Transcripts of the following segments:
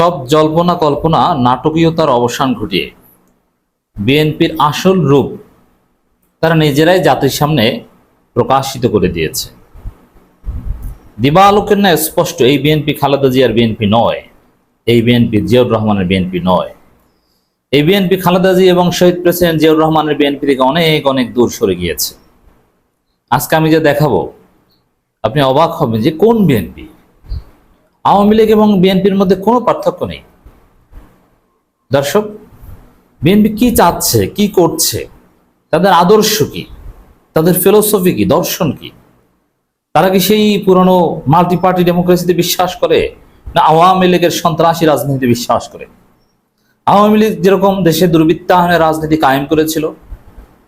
সব জল্পনা কল্পনা নাটকীয়তার অবসান ঘটিয়ে বিএনপির আসল রূপ তারা নিজেরাই জাতির সামনে প্রকাশিত করে দিয়েছে। দিবা আলোকের ন্যায় স্পষ্ট, এই বিএনপি খালেদা জিয়ার বিএনপি নয়, এই বিএনপি জিয়াউর রহমানের বিএনপি নয়। এই বিএনপি খালেদা জি এবং শহীদ প্রেসিডেন্ট জিয়াউর রহমানের বিএনপি থেকে অনেক অনেক দূর সরে গিয়েছে। আজকে আমি যে দেখাবো, আপনি অবাক হবেন যে কোন বিএনপি? আওয়ামী লীগ এবং বিএনপির মধ্যে কোনো পার্থক্য নেই। দর্শক, বিএনপি কি চাচ্ছে, কি করছে, তাদের আদর্শ কি, তাদের ফিলোসফি কি, দর্শন কি, তারা কি সেই পুরনো মাল্টি পার্টি ডেমোক্রেসিতে বিশ্বাস করে, না আওয়ামী লীগের সন্ত্রাসী রাজনীতিতে বিশ্বাস করে? আওয়ামী লীগ যেরকম দেশে দুর্বৃত্তায়নের রাজনীতি কায়েম করেছিল,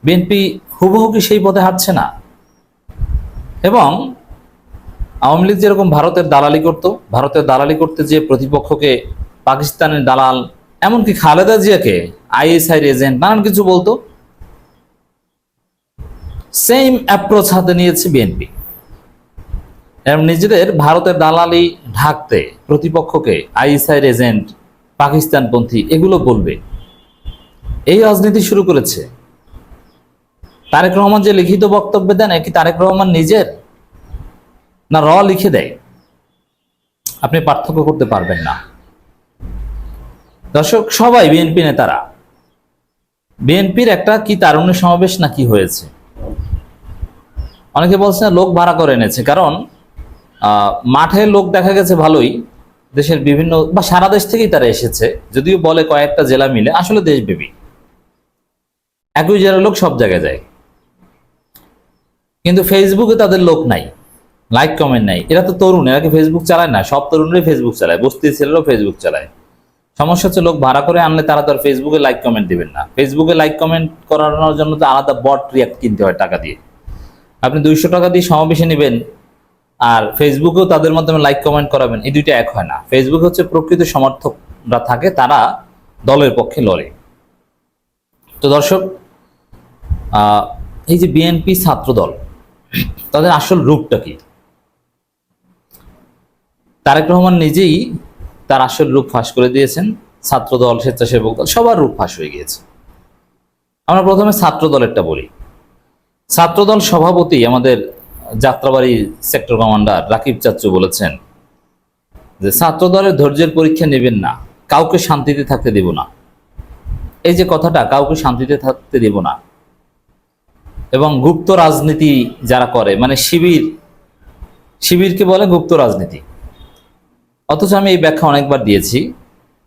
বিএনপি হুবহু কি সেই পথে হাঁটছে না? এবং আওয়ামী লীগ যেরকম ভারতের দালালি করত, ভারতের দালালি করতে যে প্রতিপক্ষকে পাকিস্তানের দালাল, এমনকি খালেদা জিয়াকে আইএসআই এজেন্ট, নানান কিছু বলতো। সেম অ্যাপ্রোচ হাতে নিয়েছে বিএনপি এবং নিজেদের ভারতের দালালি ঢাকতে প্রতিপক্ষকে আইএসআই এজেন্ট, পাকিস্তানপন্থী, এগুলো বলবে। এই রাজনীতি শুরু করেছে। তারেক রহমান যে লিখিত বক্তব্য দেন কি তারেক রহমান নিজের? না, র লিখে দেয়। আপনি পার্থক্য করতে পারবেন না। দর্শক, সবাই বিএনপি নেতারা, বিএনপির একটা কি তারুণ্য সমাবেশ না কি হয়েছে? অনেকে বলছেন লোক ভাড়া করে এনেছে। কারণ মাঠে লোক দেখা গেছে ভালোই, দেশের বিভিন্ন, বা সারা দেশ থেকেই তারা এসেছে। যদিও বলে কয়েকটা জেলা মিলে, আসলে দেশব্যাপী। একই জেলার লোক সব জায়গায় যায়। কিন্তু ফেসবুকে তাদের লোক নাই। লাইক কমেন্ট নাই। এরা তো তরুণ, এরা কি ফেসবুক চালায় না? সব তরুণরাই ফেসবুক চালায় বস্তি ছেলেরাও ফেসবুক চালায়। সমস্যা হচ্ছে লোক ভাড়া করে আনলে তারা তো আর ফেসবুকে লাইক কমেন্ট দিবেন না। ফেসবুকে লাইক কমেন্ট করানোর জন্য তো আলাদা বট রিয়াক্ট কিনতে হয় টাকা দিয়ে। আপনি দুইশো টাকা দিয়ে সমাবেশে নেবেন আর ফেসবুকেও তাদের মাধ্যমে লাইক কমেন্ট করাবেন, এই দুইটা এক হয় না। ফেসবুক হচ্ছে প্রকৃত সমর্থকরা থাকে, তারা দলের পক্ষে লড়ে। তো দর্শক এই যে বিএনপি ছাত্র দল তাদের আসল রূপটা কি? তারেক রহমান নিজেই তার আসল রূপ ফাঁস করে দিয়েছেন। ছাত্র দল স্বেচ্ছাসেবক দল, সবার রূপ ফাঁস হয়ে গিয়েছে। আমরা প্রথমে ছাত্র দলেরটা বলি। ছাত্রদল সভাপতি আমাদের যাত্রাবাড়ি সেক্টর কমান্ডার রাকিব চাচ্চু বলেছেন যে ছাত্র দলের ধৈর্যের পরীক্ষা নেবেন না। কাউকে শান্তিতে থাকতে দেব না। এই যে কথাটা, কাউকে শান্তিতে থাকতে দেব না। এবং গুপ্ত রাজনীতি যারা করে মানে শিবির, শিবিরকে বলে গুপ্ত রাজনীতি। অথচ আমি এই ব্যাখ্যা অনেকবার দিয়েছি।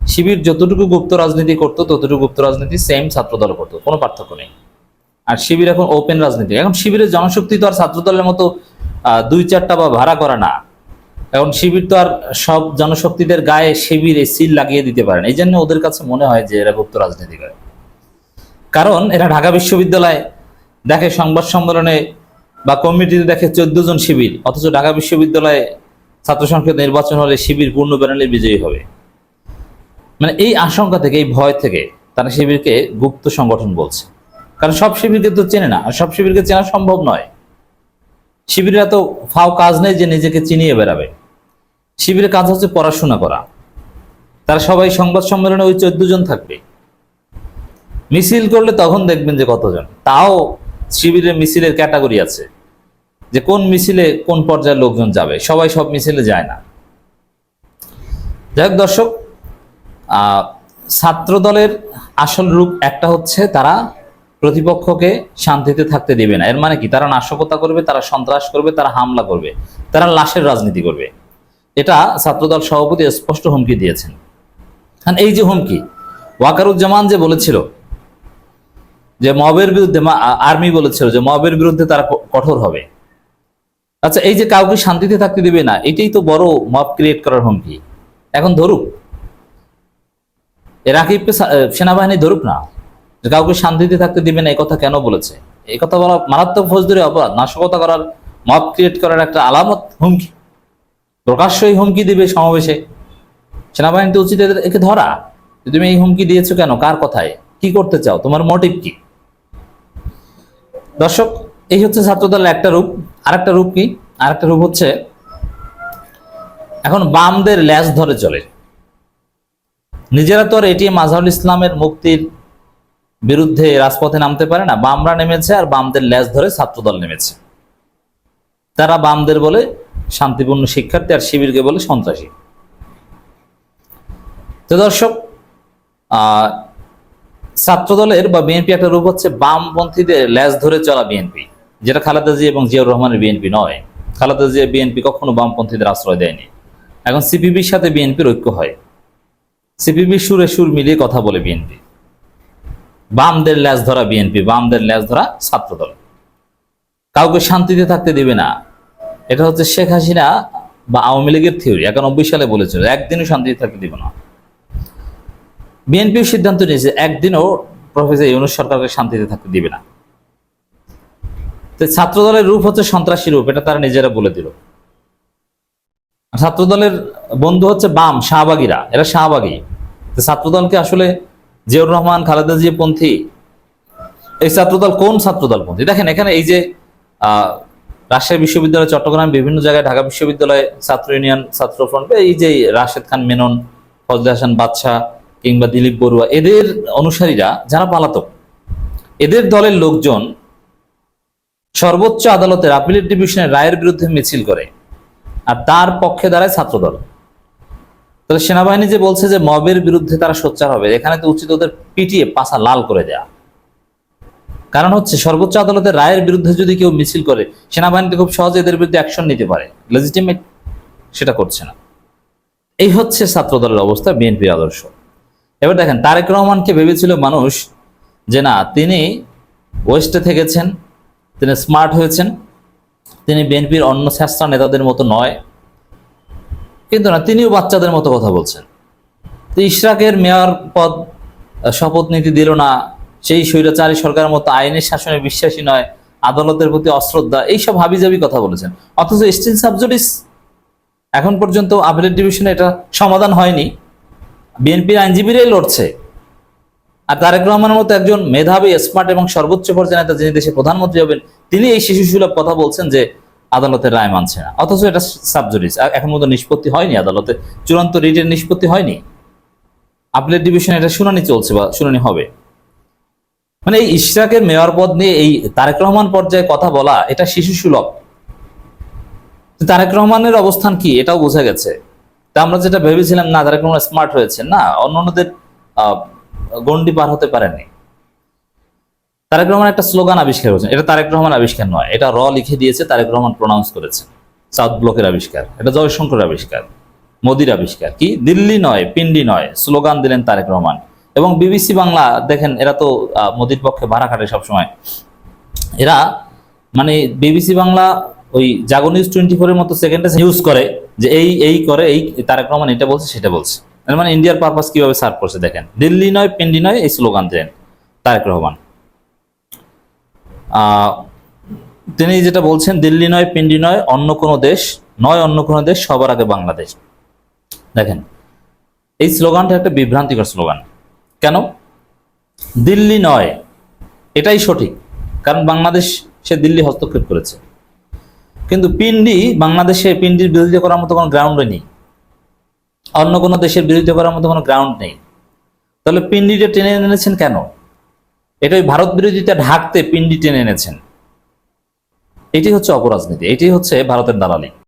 শিবির যতটুকু গুপ্ত রাজনীতি করতো, ততটুকু গুপ্ত রাজনীতি সেম ছাত্রদল করতো, কোনো পার্থক্য নেই। আর শিবির এখন ওপেন রাজনীতি। এখন শিবিরের জনশক্তি তো আর ছাত্রদলের মতো দুই চারটা বা ভাড়া করা না। এখন শিবির তো আর সব জনশক্তিদের গায়ে শিবির সিল লাগিয়ে দিতে পারে না। এই জন্য ওদের কাছে মনে হয় যে এরা গুপ্ত রাজনীতি করে। কারণ এরা ঢাকা বিশ্ববিদ্যালয়ে দেখে সংবাদ সম্মেলনে বা কমিটিতে দেখে চোদ্দ জন শিবির, অথচ ঢাকা বিশ্ববিদ্যালয়ে ছাত্র সংসদ নির্বাচন হলে শিবির পূর্ণ প্যানেলে বিজয়ী হবে। মানে এই আশঙ্কা থেকে, এই ভয় থেকে তারা শিবিরকে গুপ্ত সংগঠন বলছে। কারণ সব শিবিরকে তো চেনে না, আর সব শিবিরকে চেনা সম্ভব নয়। শিবিরের এত ফাও কাজ নেই যে নিজেকে চিনিয়ে বেড়াবে। শিবিরের কাজ হচ্ছে পড়াশোনা করা। তারা সবাই সংবাদ সম্মেলনে ওই চোদ্দ জন থাকবে। মিছিল করলে তখন দেখবেন যে কতজন। তাও শিবিরের মিছিলের ক্যাটাগরি আছে। যে কোন মিছিলে কোন পর্যায়ের লোকজন যাবে? সবাই সব মিছিলে যায় না। যাই দর্শক ছাত্র দলের আসল রূপ একটা হচ্ছে তারা প্রতিপক্ষকে শান্তিতে থাকতে দেবে না। এর মানে কি? তারা নাশকতা করবে, তারা সন্ত্রাস করবে, তারা হামলা করবে, তারা লাশের রাজনীতি করবে। এটা ছাত্রদল সভাপতি স্পষ্ট হুমকি দিয়েছেন। কারণ এই যে হুমকি, ওয়াকারুজ্জামান যে বলেছিল যে মবের বিরুদ্ধে আর্মি বলেছিল যে মবের বিরুদ্ধে তারা কঠোর হবে। আচ্ছা এই যে কাউকে শান্তিতে থাকতে দিবে না, এটাই তো বড় মব ক্রিয়েট করার হুমকি। এখন ধরুক, রাকিবকে সেনাবাহিনী ধরুক না কাউকে শান্তিতে থাকতে দিবে না, এই কথা কেন বলেছে? এই কথা বলা মারাত্মক ফৌজদারি অপরাধ, নাশকতা করার মব ক্রিয়েট করার একটা আলামত হুমকি। প্রকাশ্যই হুমকি দিবে সমাবেশে। সেনাবাহিনী তো উচিত একে ধরা। তুমি এই হুমকি দিয়েছ কেন? কার কথায়? কি করতে চাও? তোমার মোটিভ কি? দর্শক এই হচ্ছে ছাত্রদলের একটা রূপ। আরেকটা রূপ কি? আরেকটা রূপ হচ্ছে এখন বামদের ল্যাজ ধরে চলে। নিজেরা তো আর এটিএম আজহারুল ইসলামের মুক্তির বিরুদ্ধে রাজপথে নামতে পারে না। বামরা নেমেছে আর বামদের ল্যাজ ধরে ছাত্রদল নেমেছে। তারা বামদের বলে শান্তিপূর্ণ শিক্ষার্থী আর শিবিরকে বলে সন্ত্রাসী। তো দর্শক ছাত্রদলের বা বিএনপি একটা রূপ হচ্ছে বামপন্থীদের ল্যাজ ধরে চলা বিএনপি। যেটা খালেদা জিয়া এবং জিয়াউর রহমানের বিএনপি নয়। খালেদা জিয়া বিএনপি কখনো বামপন্থীদের আশ্রয় দেয়নি। এখন সিপিবির সাথে বিএনপির ঐক্য হয়। সিপিবি সুরে সুর মিলিয়ে কথা বলে বিএনপি। বামদের ল্যাজ ধরা বিএনপি, বামদের ল্যাজ ধরা ছাত্রদল। কাউকে শান্তিতে থাকতে দিবে না। এটা হচ্ছে শেখ হাসিনা বা আওয়ামী লীগের থিওরি। একানব্বই সালে বলেছিল, একদিনও শান্তিতে থাকতে দিবে না। বিএনপিও সিদ্ধান্ত নিয়েছে, একদিনও প্রফেসর ইউনুস সরকারকে শান্তিতে থাকতে দিবে না। তো ছাত্রদলের রূপ হচ্ছে সন্ত্রাসী রূপ, এটা তারা নিজেরা বলে দিল। ছাত্রদলের বন্ধু হচ্ছে বাম, শাহবাগীরা, এরা শাহবাগী। তো ছাত্রদলকে আসলে জিয়াউর রহমান, খালেদা জিয়া পন্থী, এই ছাত্রদল কোন ছাত্রদল পন্থী? দেখেন, এখানে এই যে রাজশাহী বিশ্ববিদ্যালয়, চট্টগ্রাম, বিভিন্ন জায়গায় ঢাকা বিশ্ববিদ্যালয়ে ছাত্র ইউনিয়ন, ছাত্র ফ্রন্ট, এই যে রাশেদ খান মেনন, ফজলে হাসান বাদশাহ কিংবা দিলীপ বড়ুয়া, এদের অনুসারীরা যারা পালাতক, এদের দলের লোকজন সর্বোচ্চ আদালতের আপিলেট ডিভিশনের রায়ের বিরুদ্ধে মিছিল করে। আর তার পক্ষে দাঁড়ায় ছাত্রদল। তাহলে সেনাবাহিনী যে বলছে যে মবের বিরুদ্ধে তারা সোচ্চার হবে, এখানে তো উচিত ওদের পিটিয়ে পাশা লাল করে দেয়া। কারণ হচ্ছে সর্বোচ্চ আদালতের রায়ের বিরুদ্ধে যদি কেউ মিছিল করে, সেনাবাহিনী তো খুব সহজে এদের বিরুদ্ধে অ্যাকশন নিতে পারে। লেজিটিমেট সেটা করছে না। এই হচ্ছে ছাত্রদলের অবস্থা বিএনপির আদর্শ। এবার দেখেন, তারেক রহমানকে ভেবেছিল মানুষ যে না, তিনি ওয়েস্টে থেকেছেন তিনি স্মার্ট হয়েছেন। তিনি বিএনপির অন্য শ্রেষ্ঠ নেতাদের মতো নয়। কিন্তু না, তিনিও বাচ্চাদের মতো কথা বলছেন। তো ইশরাকের মেয়র পদ শপথ নীতি দিল না। সেই স্বৈরাচারী সরকারের মতো আইনের শাসনে বিশ্বাসী নয়। আদালতের প্রতি অশ্রদ্ধা, এইসব হাবিজাবি কথা বলেছেন। অথচ স্টিল সাবজুডিস এখন পর্যন্ত আপিলেট ডিভিশনে এটা সমাধান হয়নি। বিএনপির আইনজীবীরাই লড়ছে। আর তারেক রহমানের মতো একজন মেধাবী স্মার্ট এবং সর্বোচ্চ পর্যায়ে নেতা যিনি দেশের প্রধানমন্ত্রী হবেন, তিনি এই শিশু সুলভ কথা বলছেন যে আদালতের রায় মানছে না। অথচ এটা সাবজুডিস এখন মতো নিষ্পত্তি হয়নি আদালতে। চূড়ান্ত রিটের নিষ্পত্তি হয়নি। আপিলেট ডিভিশনে এটা শুনানি চলছে বা শুনানি হবে। মানে এই ইশরাকের মেয়র পদ নিয়ে এই তারেক রহমান পর্যায়ে কথা বলা, এটা শিশু সুলভ তারেক রহমানের অবস্থান কি? এটাও বোঝা গেছে। তা আমরা যেটা ভেবেছিলাম, না, তারেক রহমান স্মার্ট হয়েছে না অন্য অন্যান্যদের গণ্ডি পার হতে পারেনি তারেক রহমান একটা স্লোগান আবিষ্কার করেছেন। এটা তারেক রহমান আবিষ্কার নয়, এটা র লিখে দিয়েছে তারেক রহমান প্রনাউন্স করেছে সাউথ ব্লকের আবিষ্কার, এটা জয়শঙ্কর আবিষ্কার, মোদির আবিষ্কার। কি? দিল্লি নয়, পিন্ডি নয়, স্লোগান দিলেন তারেক রহমান। এবং বিবিসি বাংলা, দেখেন, এরা তো মোদির পক্ষে ভাড়া খাটে সবসময়। এরা মানে বিবিসি বাংলা ওই জাগো নিউজ টোয়েন্টি ফোরের মতো সেকেন্ডে ইউজ করে যে এই এই করে, এই তারেক রহমান এটা বলছে, সেটা বলছে। মানে ইন্ডিয়ার পারপাস কীভাবে সার্ভ করছে দেখেন। দিল্লি নয় পিন্ডি নয়, এই স্লোগান দিলেন তারেক রহমান। তিনি যেটা বলছেন, দিল্লি নয় পিন্ডি নয়, অন্য কোনো দেশ নয়, অন্য কোনো দেশ, সবার আগে বাংলাদেশ। দেখেন, এই স্লোগানটা একটা বিভ্রান্তিকর স্লোগান কেন? দিল্লি নয়, এটাই সঠিক। কারণ বাংলাদেশ, সে দিল্লি হস্তক্ষেপ করেছে। কিন্তু পিন্ডি বাংলাদেশে পিন্ডির বিরোধিতা করার মতো কোনো গ্রাউন্ডে নেই। অন্য কোনো দেশের বিরোধিতা করার মতো কোনো গ্রাউন্ড নেই। তাহলে পিন্ডিটা টেনে এনেছেন কেন? এটা ওই ভারত বিরোধিতা ঢাকতে পিন্ডি টেনে এনেছেন। এটি হচ্ছে অপরাজনীতি, এটি হচ্ছে ভারতের দালালি।